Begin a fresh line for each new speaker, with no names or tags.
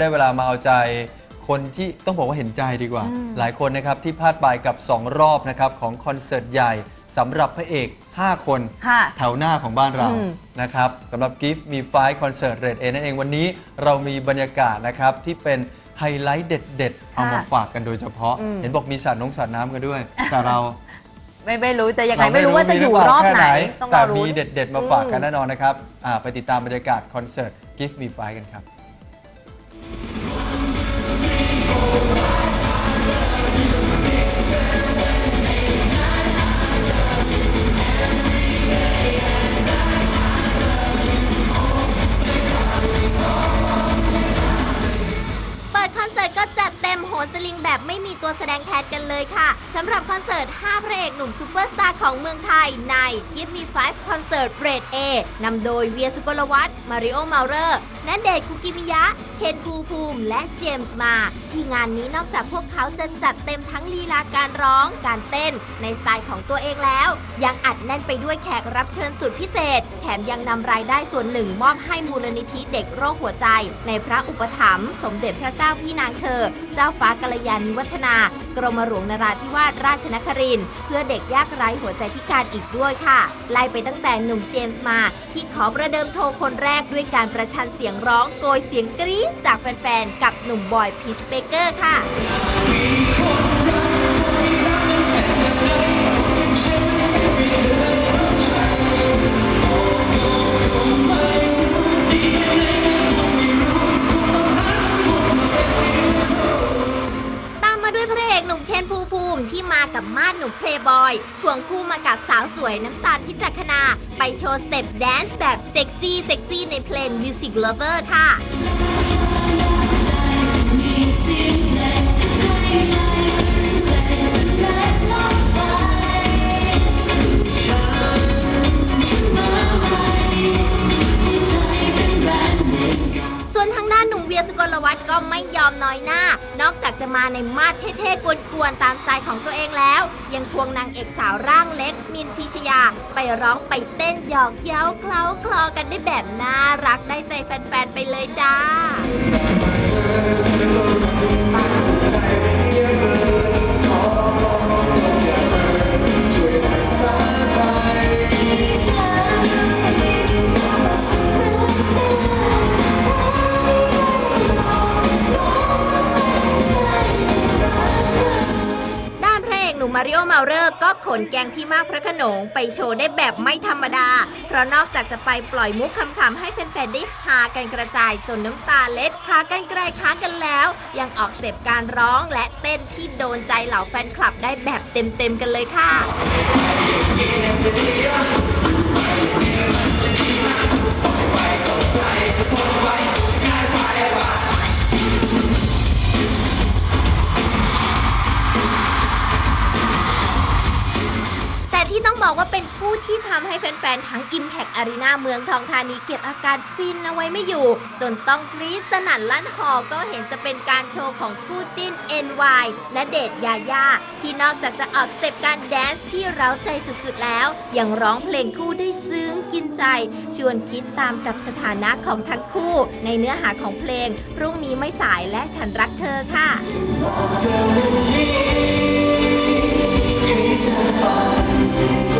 ได้เวลามาเอาใจคนที่ต้องบอกว่าเห็นใจดีกว่า
อืม
หลายคนนะครับที่พลาดไปกับ 2 รอบนะครับของคอนเสิร์ตใหญ่สำหรับพระเอก 5 คน
ค่ะ
แถวหน้าของบ้านเรา
อืม
นะครับสำหรับกิฟต์มีไฟคอนเสิร์ตเรดเอนั่นเองวันนี้เรามีบรรยากาศนะครับที่เป็นไฮไลท์เด็ดๆ เอามาฝากกันโดยเฉพาะ
อืม
เห็นบอกมีสาดน้องสาดน้ำกันด้วย แต่เรา
ไม่ไม่รู้จะยังไงไม่รู้ว่าจะอยู่รอบไหนต้องร
แต่
อรู้
มีเด็ด ๆ มาฝากกัน
อืม
แน่นอนนะครับอ่าไปติดตามบรรยากาศคอนเสิร์ต Give Me Five กันครับ
ก็จัดเต นสลิงแบบไม่มีตัวแสดงแทนกันเลยค่ะสำหรับคอนเสิร์ต 5 พระเอกหนุ่มซูเปอร์สตาร์ของเมืองไทยใน Give Me Five Concert Grade A นำโดยเวียสุกลวัฒน์ มาริโอมาเรอร์ณเดชคุกิมิยะ เคนภูภูมิ และเจมส์มา ที่งานนี้นอกจากพวกเขาจะจัดเต็มทั้งลีลาการร้อง การเต้น ในสไตล์ของตัวเองแล้ว ยังอัดแน่นไปด้วยแขกรับเชิญสุดพิเศษ แถมยังนำรายได้ส่วนหนึ่งมอบให้มูลนิธิเด็กโรคหัวใจ ในพระอุปถัมภ์สมเด็จพระเจ้าพี่นางเธอ เจ้าฟ้ากัลยาณิวัฒนากรมหลวงนราธิวาสราชนครินเพื่อเด็กยากไร้หัวใจพิการอีกด้วยค่ะ ไล่ไปตั้งแต่หนุ่มเจมส์มา ที่ขอประเดิมโชว์คนแรกด้วยการประชันเสียงร้องโกยเสียงกรี๊ดจากแฟนๆ กับหนุ่มบอยพีชเบเกอร์ค่ะ ระเอกหนุ่มเคนภูภูมิที่มากับมาดหนุ่มเพลย์บอยควงคู่มากับสาวสวยน้ำตาลพิจักขณาไปโชว์สเต็ปแดนซ์แบบเซ็กซี่เซ็กซี่ในเพลง Music Lover ค่ะ กลวัฒน์ก็ไม่ยอมน้อยหน้า นอกจากจะมาในมาดเท่ๆกวนๆตามสไตล์ของตัวเองแล้ว ยังควงนางเอกสาวร่างเล็ก มินพิชยา ไปร้องไปเต้นหยอกเย้าเคล้าคลอกันได้แบบน่ารักได้ใจแฟนๆไปเลยจ้า โอเมาเรอร์ก็ขนแกงพี่มากพระขนงไปโชว์ได้แบบไม่ธรรมดา เพราะนอกจากจะไปปล่อยมุกคำๆให้แฟนๆได้ฮากันกระจายจนน้ำตาเล็ดพากันไกลค้างกันแล้ว ยังออกเสพการร้องและเต้นที่โดนใจเหล่าแฟนคลับได้แบบเต็มๆกันเลยค่ะ ที่ต้องบอกว่าเป็นผู้ที่ทำให้แฟนๆ ทั้ง Impact Arena เมืองทองธานีเก็บอาการฟินเอาไว้ไม่อยู่ จนต้องกรี๊ดสนั่นลั่นหอก็เห็นจะเป็นการโชว์ของคู่จิ้น NY และเดทยาย่าที่นอกจากจะออกสเต็ปการแดนซ์ที่เร้าใจสุดๆแล้ว ยังร้องเพลงคู่ได้ซึ้งกินใจ ชวนคิดตามกับสถานะของทั้งคู่ ในเนื้อหาของเพลงพรุ่งนี้ไม่สายและฉันรักเธอค่ะ
ให้เธอฟัง